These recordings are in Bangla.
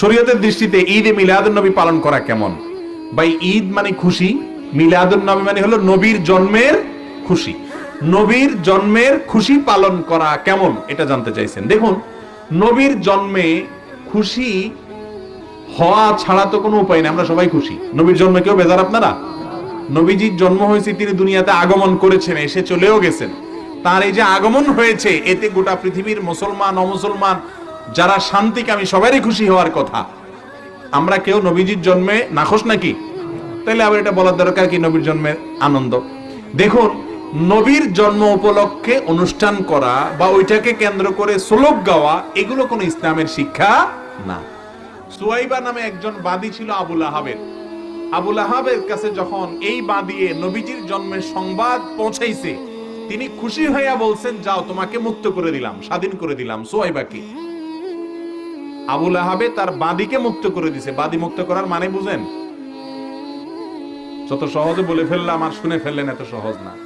শরীয়তের দৃষ্টিতে ঈদ এ মিলাদুন নবী পালন করা কেমন? ভাই, ঈদ মানে খুশি, মিলাদুন নবী মানে হলো নবীর জন্মের খুশি। নবীর জন্মের খুশি পালন করা কেমন? এটা জানতে চাইছেন। দেখুন, নবীর জন্মে খুশি হওয়া ছাড়া তো কোনো উপায় নেই, আমরা সবাই খুশি। নবীর জন্মে কেউ বেজার আপনারা? নবীজির জন্ম হয়েছে, তিনি দুনিয়াতে আগমন করেছেন, এসে চলেও গেছেন। তার এই যে আগমন হয়েছে, এতে গোটা পৃথিবীর মুসলমান, অমুসলমান যারা শান্তিকামী সবারই খুশি হওয়ার কথা। আমরা কেউ নবীজির জন্মে নাখোশ নাকি? তাহলে আবার এটা বলার দরকার কি নবীর জন্মের আনন্দ? দেখুন, নবীর জন্ম উপলক্ষে অনুষ্ঠান করা বা ওইটাকে কেন্দ্র করে শ্লোক গাওয়া, এগুলো কোনো ইসলামের শিক্ষা না। সুয়াইবা নামে একজন বাদী ছিল আবুল আহাবের। আবুল আহাবের কাছে যখন এই বাদিয়ে নবীজির জন্মের সংবাদ পৌঁছাইছে, তিনি খুশি হইয়া বলছেন, যাও, তোমাকে মুক্ত করে দিলাম, স্বাধীন করে দিলাম, সোয়াইবাকে। আবুল আহাবে তার বাদীকে মুক্ত করে দিছে। বাদী মুক্ত করার মানে বুঝেন? যত সহজে বলে ফেললাম আর শুনে ফেললেন এত সহজ না।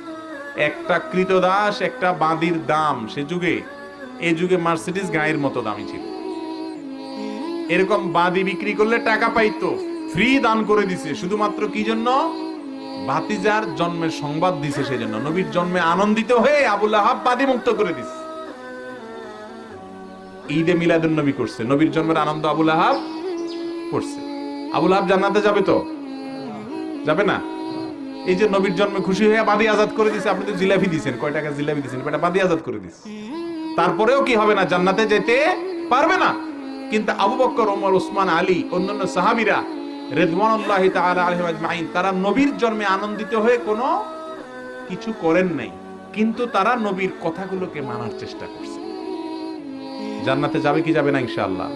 একটা কৃতদাস, একটা বাদির দাম। সে যুগে এই যুগে মার্সিডিস গায়ের মতো দামি ছিল। এরকম বাদি বিক্রি করলে টাকা পাইতো ফ্রি দান করে দিছে। শুধুমাত্র কি জন্য? ভাতিজার জন্মের সংবাদ দিছে সেজন্য। নবীর জন্মে আনন্দিত হয়ে আবুল আহাব বাদি মুক্ত করে দিছে। ঈদে মিলাদুন নবী করছে, নবীর জন্মের আনন্দ আবুল আহাব করছে। আবুল আহাব জান্নাতে যাবে তো? যাবে না? এই যে নবীর জন্মে খুশি হয়ে বাদি আজাদ করে দিছে, আপনি তো জিলাপি দিছেন, কয় টাকা জিলাপি দিছেন এটা বাদি আজাদ করে দিছে। তারপরেও কি হবে না, জান্নাতে যেতে পারবে না? কিন্তু আবু বক্কর, ওমর, ওসমান, আলী, অন্যান্য সাহাবীরা আলাইহিম আজমাইন, তারা নবীর জন্মে আনন্দিত হয়ে কোনো কিছু করেন নাই। কিন্তু তারা নবীর কথাগুলোকে মানার চেষ্টা করছে। জান্নাতে যাবে কি যাবে না, ইনশাআল্লাহ।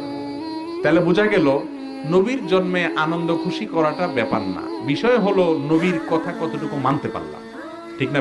তাহলে বোঝা গেল, নবীর জন্মে আনন্দ খুশি করাটা ব্যাপার না। বিষয় হলো, নবীর কথা কতটুকু মানতে পারলাম। ঠিক না